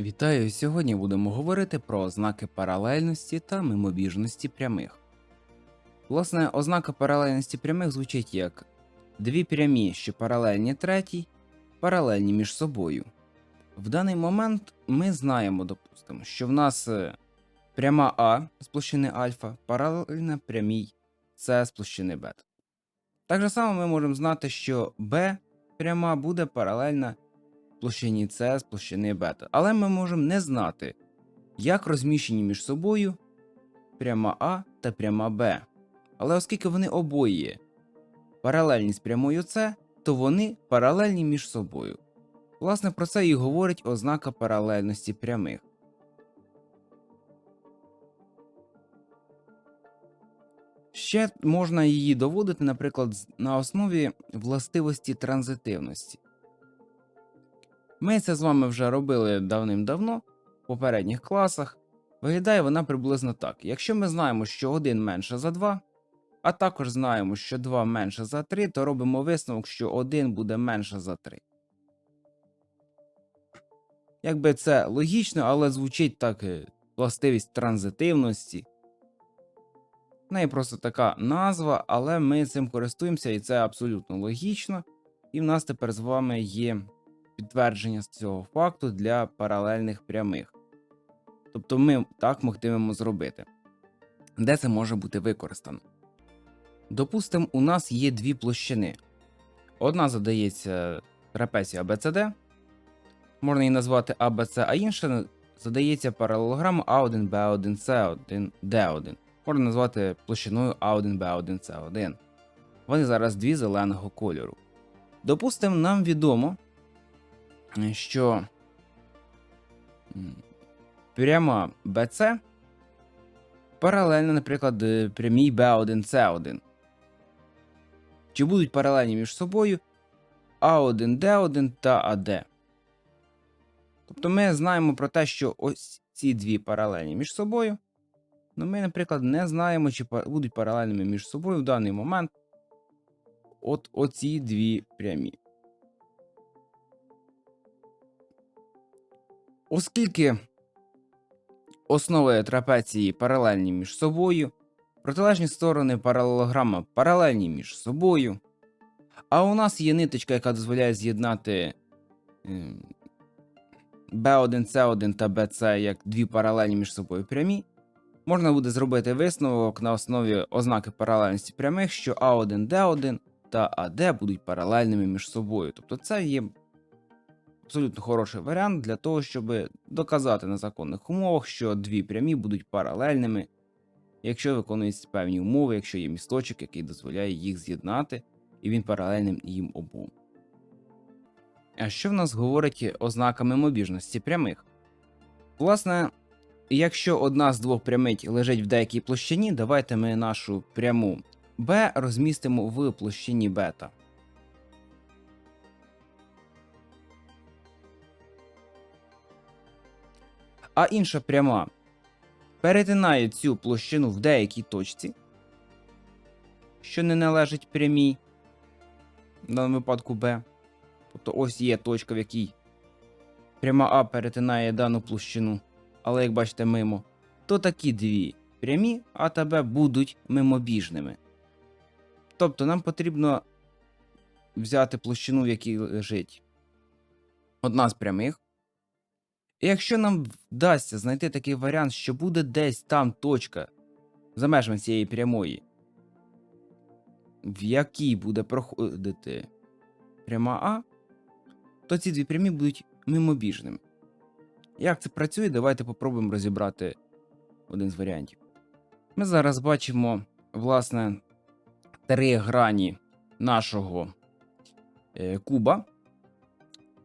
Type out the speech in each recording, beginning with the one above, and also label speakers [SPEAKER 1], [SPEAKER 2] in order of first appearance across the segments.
[SPEAKER 1] Вітаю! Сьогодні будемо говорити про ознаки паралельності та мимобіжності прямих. Власне, ознака паралельності прямих звучить як дві прямі, що паралельні третій, паралельні між собою. В даний момент ми знаємо, допустимо, що в нас е, пряма А з площини альфа паралельна прямій С з площини бета. Так само ми можемо знати, що Б пряма буде паралельна площині С з площини бета. Але ми можемо не знати, як розміщені між собою пряма А та пряма Б. Але оскільки вони обоє паралельні з прямою С, то вони паралельні між собою. Власне, про це і говорить ознака паралельності прямих. Ще можна її доводити, наприклад, на основі властивості транзитивності. Ми це з вами вже робили давним-давно в попередніх класах. Виглядає вона приблизно так. Якщо ми знаємо, що 1 менше за 2, а також знаємо, що 2 менше за 3, то робимо висновок, що 1 буде менше за 3. Якби це логічно, але звучить так е, властивість транзитивності. В неї просто така назва, але ми цим користуємося, і це абсолютно логічно. І в нас тепер з вами є підтвердження з цього факту для паралельних прямих. Тобто ми так могтимемо зробити. Де це може бути використано? Допустимо, у нас є дві площини. Одна задається трапеція ABCD, можна її назвати ABC, а інша задається паралелограму A1, B1, C1, D1. Можна назвати площиною A1, B1, C1. Вони зараз дві зеленого кольору. Допустимо, нам відомо, що пряма BC паралельна, наприклад, е, прямій B1C1. Чи будуть паралельні між собою A1D1 та AD. Тобто ми знаємо про те, що ось ці дві паралельні між собою. Ну ми, наприклад, не знаємо, чи будуть паралельними між собою в даний момент от оці дві прямі. Оскільки основи трапеції паралельні між собою, протилежні сторони паралелограма паралельні між собою, а у нас є ниточка, яка дозволяє з'єднати ем, B1, C1 та BC як дві паралельні між собою прямі, можна буде зробити висновок на основі ознаки паралельності прямих, що A1, D1 та AD будуть паралельними між собою. Тобто це є абсолютно хороший варіант для того, щоб доказати на законних умовах, що дві прямі будуть паралельними, якщо виконуються певні умови, якщо є місточок, який дозволяє їх з'єднати, і він паралельним їм обом. А що в нас говорить ознака мимобіжності прямих? Власне, якщо одна з двох прямить лежить в деякій площині, давайте ми нашу пряму B розмістимо в площині бета. А інша пряма перетинає цю площину в деякій точці, що не належить прямій, в даному випадку B. Тобто ось є точка, в якій пряма А перетинає дану площину, але як бачите, мимо, то такі дві прямі А та Б будуть мимобіжними. Тобто нам потрібно взяти площину, в якій лежить одна з прямих. Якщо нам вдасться знайти такий варіант, що буде десь там точка за межами цієї прямої, в якій буде проходити пряма А, то ці дві прямі будуть мимобіжними. Як це працює, давайте попробуємо розібрати один з варіантів. Ми зараз бачимо, власне, три грані нашого е, куба.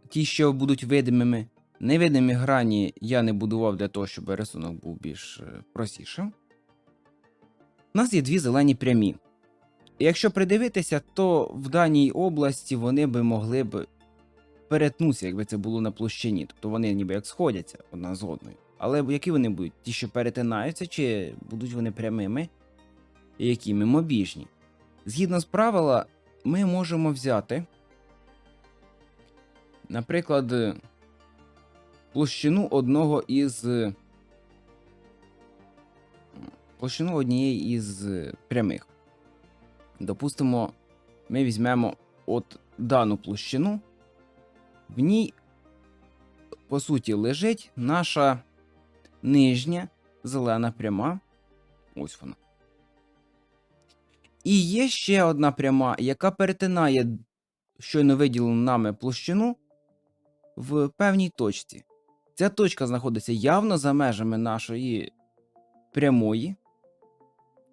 [SPEAKER 1] Ті, що будуть видимими. Невидимі грані я не будував для того, щоб рисунок був більш е, простішим. У нас є дві зелені прямі. Якщо придивитися, то в даній області вони би могли б перетнутися, якби це було на площині. Тобто вони ніби як сходяться одна з одною. Але які вони будуть? Ті, що перетинаються, чи будуть вони прямими, які мимобіжні? Згідно з правила, ми можемо взяти, наприклад, площину одного із. е, Площину однієї із е, прямих. Допустимо, ми візьмемо от дану площину. В ній, по суті, лежить наша нижня зелена пряма. Ось вона. І є ще одна пряма, яка перетинає щойно виділену нами площину в певній точці. Ця точка знаходиться явно за межами нашої прямої,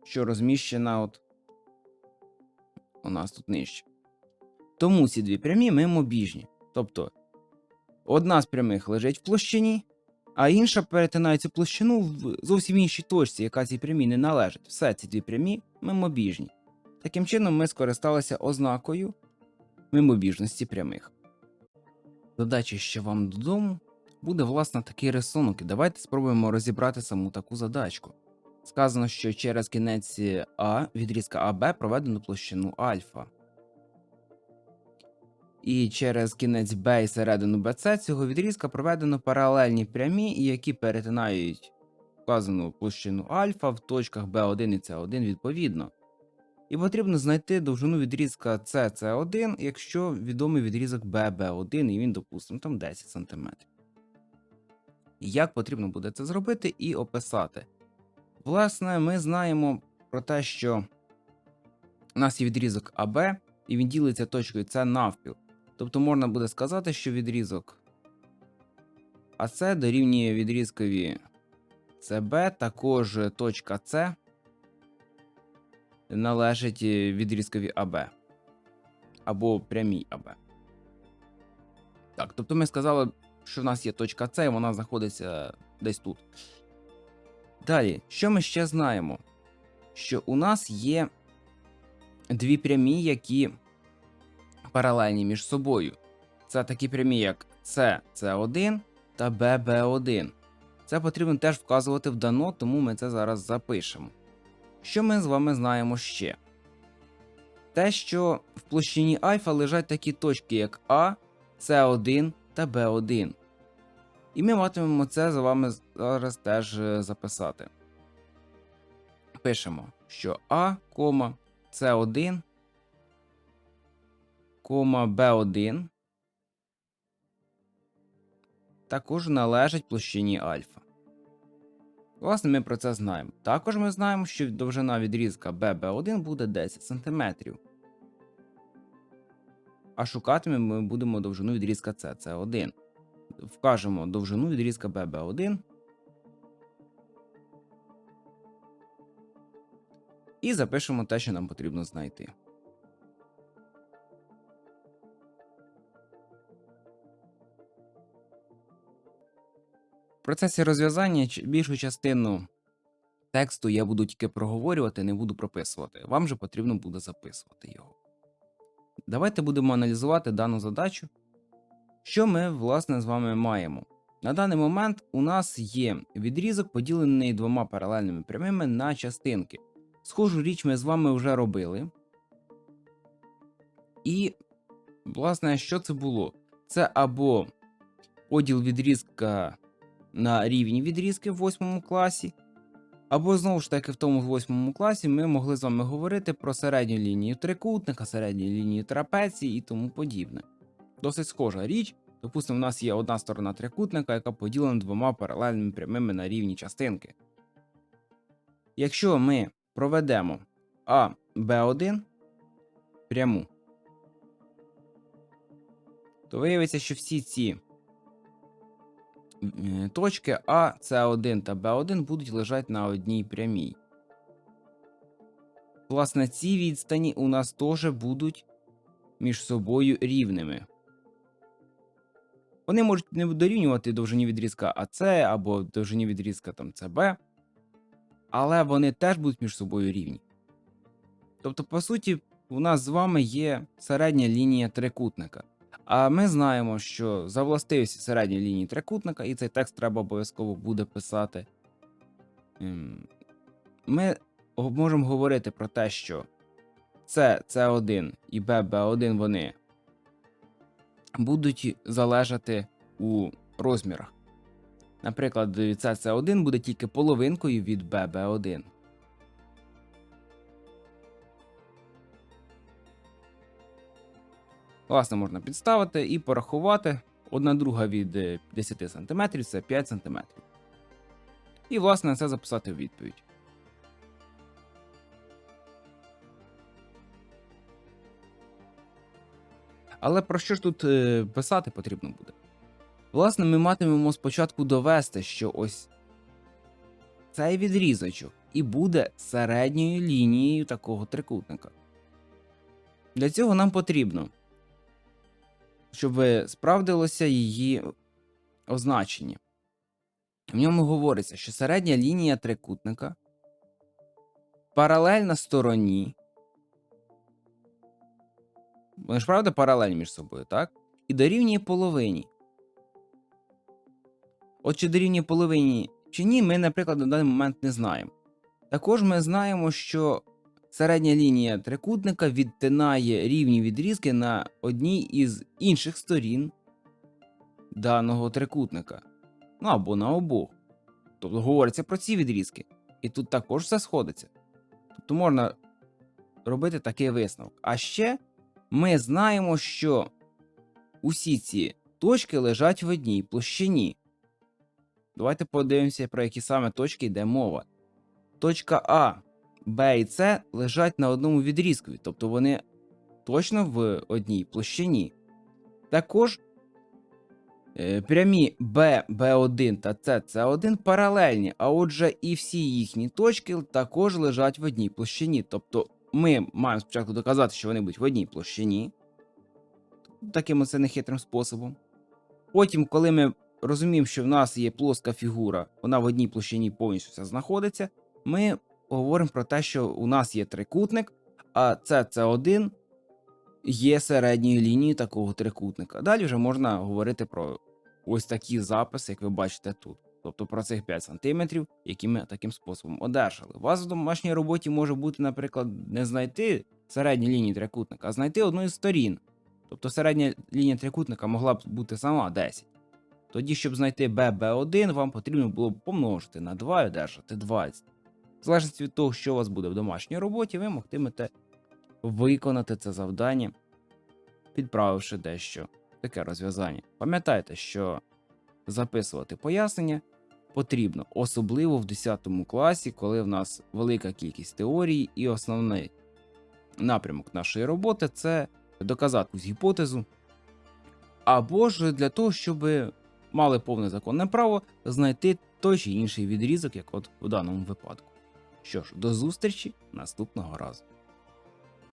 [SPEAKER 1] що розміщена от у нас тут нижче. Тому ці дві прямі мимобіжні. Тобто одна з прямих лежить в площині, а інша перетинає цю площину в зовсім іншій точці, яка цій прямій не належить. Все ці дві прямі мимобіжні. Таким чином, ми скористалися ознакою мимобіжності прямих. Задача ще вам додому буде власне такий рисунок, і давайте спробуємо розібрати саму таку задачку. Сказано, що через кінець А відрізка АБ проведено площину альфа. І через кінець Б і середину БЦ цього відрізка проведено паралельні прямі, які перетинають вказану площину альфа в точках B1 і C1 відповідно. І потрібно знайти довжину відрізка CC1, якщо відомий відрізок BB1, і він, допустимо, там 10 см. Як потрібно буде це зробити і описати? Власне, ми знаємо про те, що у нас є відрізок АБ, і він ділиться точкою С навпіл. Тобто можна буде сказати, що відрізок АС дорівнює відрізкові СБ, також точка С належить відрізкові АБ або прямій АБ. Так, тобто ми сказали, що в нас є точка С, і вона знаходиться десь тут. Далі, що ми ще знаємо? Що у нас є дві прямі, які паралельні між собою. Це такі прямі, як С, С1 та ББ1. Це потрібно теж вказувати в дано, тому ми це зараз запишемо. Що ми з вами знаємо ще? Те, що в площині альфа лежать такі точки, як А, С1 та Б1. І ми матимемо це з вами зараз теж е, записати. Пишемо, що А, С1, Б1 також належать площині альфа. Власне, ми про це знаємо. Також ми знаємо, що довжина відрізка BB1 буде 10 см. А шукати ми будемо довжину відрізка CC1. Вкажемо довжину відрізка BB1. І запишемо те, що нам потрібно знайти. В процесі розв'язання більшу частину тексту я буду тільки проговорювати, не буду прописувати. Вам же потрібно буде записувати його. Давайте будемо аналізувати дану задачу. Що ми, власне, з вами маємо? На даний момент у нас є відрізок, поділений двома паралельними прямими на частинки. Схожу річ ми з вами вже робили. І, власне, що це було? Це або поділ відрізка на рівні відрізки в 8 класі. Або знову ж таки в тому 8 класі ми могли з вами говорити про середню лінію трикутника, середню лінію трапеції і тому подібне. Досить схожа річ. Допустимо, у нас є одна сторона трикутника, яка поділена двома паралельними прямими на рівні частинки. Якщо ми проведемо А Б1 пряму, то виявиться, що всі ці точки А, С1 та Б1 будуть лежати на одній прямій. Власне, ці відстані у нас теж будуть між собою рівними. Вони можуть не дорівнювати довжині відрізка АС або довжині відрізка там СБ, але вони теж будуть між собою рівні. Тобто, по суті, у нас з вами є середня лінія трикутника. А ми знаємо, що за середньої лінії трикутника, і цей текст треба обов'язково буде писати. ем, Ми можемо говорити про те, що С, С1 і Б, Б1 вони будуть залежати у розмірах. Наприклад, CC1 буде тільки половинкою від BB1. Власне, можна підставити і порахувати. Одна друга від е, 10 см це 5 см. І, власне, це записати в відповідь. Але про що ж тут е, писати потрібно буде? Власне, ми матимемо спочатку довести, що ось цей відрізочок і буде середньою лінією такого трикутника. Для цього нам потрібно, щоб справдилося її означення. В ньому говориться, що середня лінія трикутника паралельна стороні. Вони ж правда паралельні між собою, так? І дорівнює половині. От чи дорівнює половині чи ні, ми, наприклад, на даний момент не знаємо. Також ми знаємо, що середня лінія трикутника відтинає рівні відрізки на одній із інших сторін даного трикутника. Ну або на обох. Тобто говориться про ці відрізки. І тут також все сходиться. Тобто можна робити такий висновок. А ще ми знаємо, що усі ці точки лежать в одній площині. Давайте подивимося, про які саме точки йде мова. Точка А, Б і С лежать на одному відрізкові, тобто вони точно в одній площині. Також е, прямі Б, Б1 та С, С1 паралельні, а отже, і всі їхні точки також лежать в одній площині. Тобто ми маємо спочатку доказати, що вони будуть в одній площині, таким оце нехитрим способом. Потім, коли ми розуміємо, що в нас є плоска фігура, вона в одній площині повністю вся знаходиться, ми говоримо про те, що у нас є трикутник, а CC1 є середньою лінією такого трикутника. Далі вже можна говорити про ось такі записи, як ви бачите тут. Тобто про цих 5 см, які ми таким способом одержали. У вас в домашній роботі може бути, наприклад, не знайти середні лінії трикутника, а знайти одну із сторін. Тобто середня лінія трикутника могла б бути сама 10. Тоді, щоб знайти BB1, вам потрібно було б помножити на 2 і одержати 20. В залежності від того, що у вас буде в домашній роботі, ви могтимете виконати це завдання, підправивши дещо таке розв'язання. Пам'ятайте, що записувати пояснення потрібно, особливо в 10 класі, коли в нас велика кількість теорії, і основний напрямок нашої роботи це доказати якусь гіпотезу, або ж для того, щоб мали повне законне право знайти той чи інший відрізок, як от у даному випадку. Що ж, до зустрічі наступного разу.